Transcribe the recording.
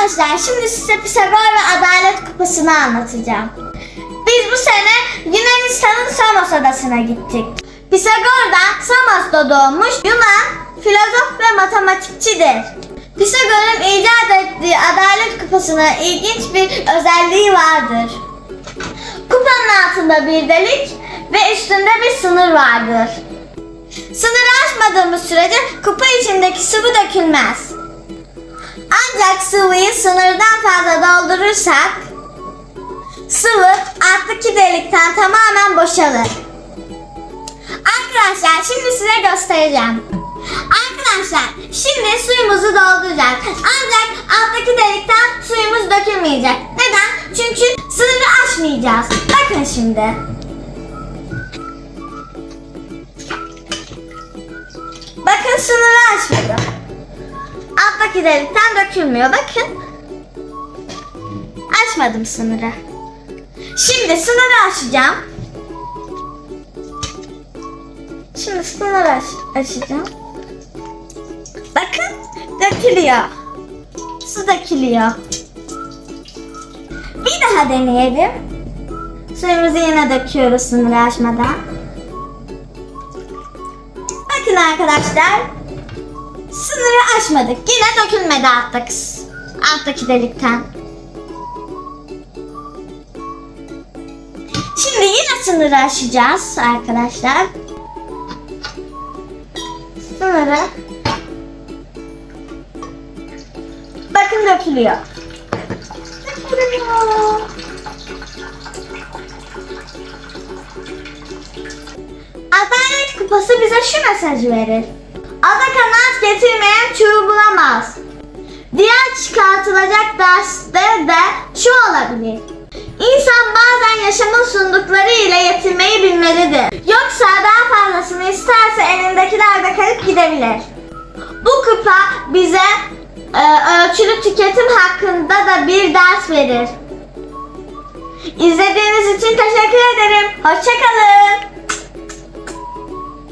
Arkadaşlar şimdi size Pisagor ve Adalet Kupası'nı anlatacağım. Biz bu sene Yunanistan'ın Samos adasına gittik. Pisagor da Samos'ta doğmuş Yunan filozof ve matematikçidir. Pisagor'un icat ettiği Adalet Kupası'nın ilginç bir özelliği vardır. Kupanın altında bir delik ve üstünde bir sınır vardır. Sınırı aşmadığımız sürece kupa içindeki sıvı dökülmez. Ancak sıvıyı sınırdan fazla doldurursak sıvı alttaki delikten tamamen boşalır. Arkadaşlar şimdi size göstereceğim. Arkadaşlar şimdi suyumuzu dolduracağız. Ancak alttaki delikten suyumuz dökülmeyecek. Neden? Çünkü sınırı aşmayacağız. Bakın şimdi. Bakın sınırı aşmadım. Alttaki delikten dökülmüyor. Bakın. Açmadım sınırı. Şimdi sınırı aşacağım. Şimdi sınırı aş açacağım. Bakın dökülüyor. Su dökülüyor. Bir daha deneyelim. Suyumuzu yine döküyoruz sınırı aşmadan. Bakın arkadaşlar. Sınırı aşmadık. Yine dökülmedi alttaki, alttaki delikten. Şimdi yine sınırı aşacağız arkadaşlar. Sınırı. Bakın dökülüyor. Dökülüyor. Adalet kupası bize şu mesajı verir. Ada kanaat getirmeyen çuğu bulamaz. Diğer çıkartılacak derste de şu olabilir. İnsan bazen yaşamın sundukları ile yetinmeyi bilmelidir. Yoksa daha fazlasını isterse elindekilerde kalıp gidebilir. Bu kupa bize e, ölçülü tüketim hakkında da bir ders verir. İzlediğiniz için teşekkür ederim. Hoşçakalın.